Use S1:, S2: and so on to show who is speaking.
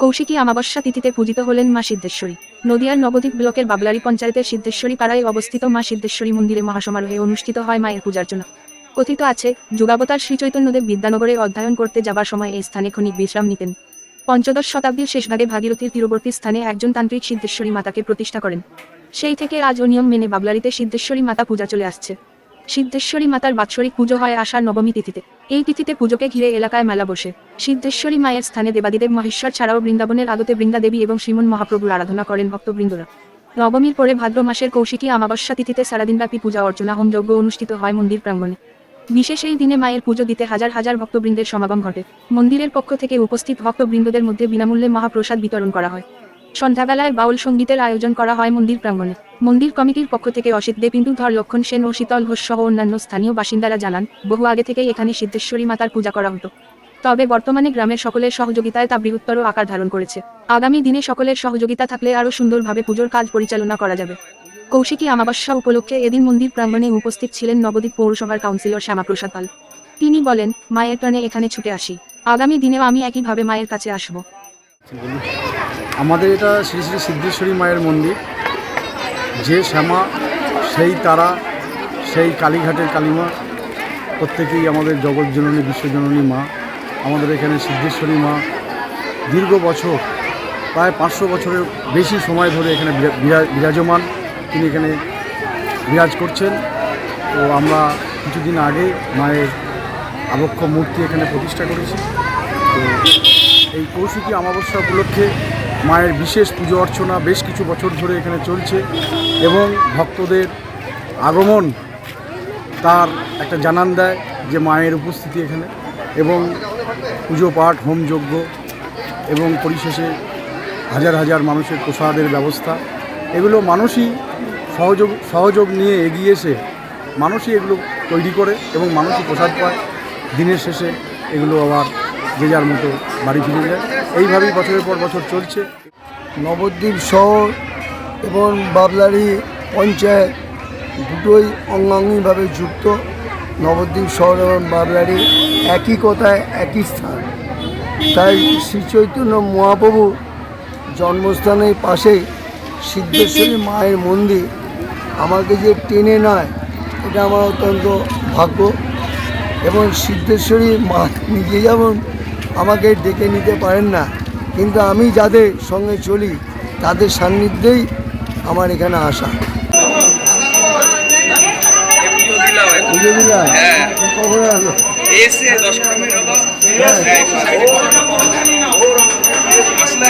S1: কৌশিকী আমাবস্যা তিথিতে পূজিত হলেন মা সিদ্ধেশ্বরী। নদিয়ার নবদ্বীপ ব্লকের বাবলারি পঞ্চায়েতের সিদ্ধেশ্বরী পাড়ায় অবস্থিত মা সিদ্ধেশ্বরী মন্দিরে মহাসমারোহে অনুষ্ঠিত হয় মায়ের পূজার্চনা। কথিত আছে, যুগাবতার শ্রীচৈতন্যদেব বিদ্যানগরে অধ্যয়ন করতে যাবার সময় এই স্থানে ক্ষণিক বিশ্রাম নিতেন। পঞ্চদশ শতাব্দীর শেষভাগে ভাগীরথীর তীরবর্তী স্থানে একজন তান্ত্রিক সিদ্ধেশ্বরী মাতাকে প্রতিষ্ঠা করেন। সেই থেকে আজও নিয়ম মেনে বাবলারিতে সিদ্ধেশ্বরী মাতা পূজা চলে আসছে। সিদ্ধেশ্বরী মাতার বাৎসরিক পুজো হয় আষাঢ় নবমী তিথিতে। এই তিথিতে পুজোকে ঘিরে এলাকায় মেলা বসে। সিদ্ধেশ্বরী মায়ের স্থানে দেবাদিদেব মহেশ্বর ছাড়াও বৃন্দাবনের আগতে বৃন্দাদেবী এবং শ্রীমন মহাপ্রভুর আরাধনা করেন ভক্তবৃন্দরা। নবমীর পরে ভাদ্র মাসের কৌশিকী আমাবস্যা তিথিতে সারাদিনব্যাপী পূজা অর্চনা হোমযজ্ঞ অনুষ্ঠিত হয় মন্দির প্রাঙ্গণে। বিশেষ এই দিনে মায়ের পুজো দিতে হাজার হাজার ভক্তবৃন্দের সমাগম ঘটে। মন্দিরের পক্ষ থেকে উপস্থিত ভক্তবৃন্দদের মধ্যে বিনামূল্যে মহাপ্রসাদ বিতরণ করা হয়। সন্ধ্যাবেলায় বাউল সঙ্গীতের আয়োজন করা হয় মন্দির প্রাঙ্গণে। মন্দির কমিটির পক্ষ থেকে অসিত দেব ধর লক্ষণ সেন ও শীতল ঘোষ সহ অন্যান্য স্থানীয় বাসিন্দারা জানান, বহু আগে থেকেই এখানে সিদ্ধেশ্বরী মাতার পূজা করা হতো। তবে বর্তমানে গ্রামের সকলের সহযোগিতায় তা বৃহত্তর আকার ধারণ করেছে। আগামী দিনে সকলের সহযোগিতা থাকলে আরও সুন্দরভাবে পুজোর কাজ পরিচালনা করা যাবে। কৌশিকী আমাবস্যা উপলক্ষে এদিন মন্দির প্রাঙ্গণে উপস্থিত ছিলেন নবদ্বীপ পৌরসভার কাউন্সিলর শ্যামাপ্রসাদ পাল। তিনি বলেন, মায়ের টানে এখানে ছুটে আসি। আগামী দিনেও আমি একইভাবে মায়ের কাছে আসব।
S2: আমাদের এটা শ্রী শ্রী সিদ্ধেশ্বরী মায়ের মন্দির। যে শ্যামা, সেই তারা, সেই কালীঘাটের কালীমা, প্রত্যেকেই আমাদের জগৎজননী বিশ্বজননী মা, আমাদের এখানে সিদ্ধেশ্বরী মা। দীর্ঘ বছর, প্রায় পাঁচশো বছরের বেশি সময় ধরে এখানে বিরা- বিরা- বিরাজমান। তিনি এখানে বিরাজ করছেন। তো আমরা কিছুদিন আগে মায়ের আবক্ষ মূর্তি এখানে প্রতিষ্ঠা করেছি। তো এই কৌশিকী অমাবস্যা উপলক্ষে মায়ের বিশেষ পুজো অর্চনা বেশ কিছু বছর ধরে এখানে চলছে এবং ভক্তদের আগমন তার একটা জানান দেয় যে মায়ের উপস্থিতি এখানে এবং পুজো পাঠ হোমযজ্ঞ এবং পরিশেষে হাজার হাজার মানুষের প্রসাদের ব্যবস্থা। এগুলো মানুষই সহযোগ সহযোগ নিয়ে এগিয়ে এসে মানুষই এগুলো তৈরি করে এবং মানুষই প্রসাদ পায়। দিনের শেষে এগুলো আবার যে যার মতো বাড়ি ফিরে যায়। এইভাবেই বছরের পর বছর চলছে।
S3: নবদ্বীপ শহর এবং বাবলারি পঞ্চায়েত দুটোই অঙ্গাঙ্গিভাবে যুক্ত। নবদ্বীপ শহর এবং বাবলারি একই কথায় একই স্থান। তাই শ্রী চৈতন্য মহাপ্রভু জন্মস্থানের পাশেই সিদ্ধেশ্বরী মায়ের মন্দির আমাকে যে টেনে নেয়, এটা আমার অত্যন্ত ভাগ্য। এবং সিদ্ধেশ্বরী মা নিজে যেমন আমাকে ডেকে নিতে পারেন না। কিন্তু আমি যাদের সঙ্গে চলি তাদের সান্নিধ্যেই আমার এখানে আসা।
S4: এসে দশ হ্যাঁ, আসলে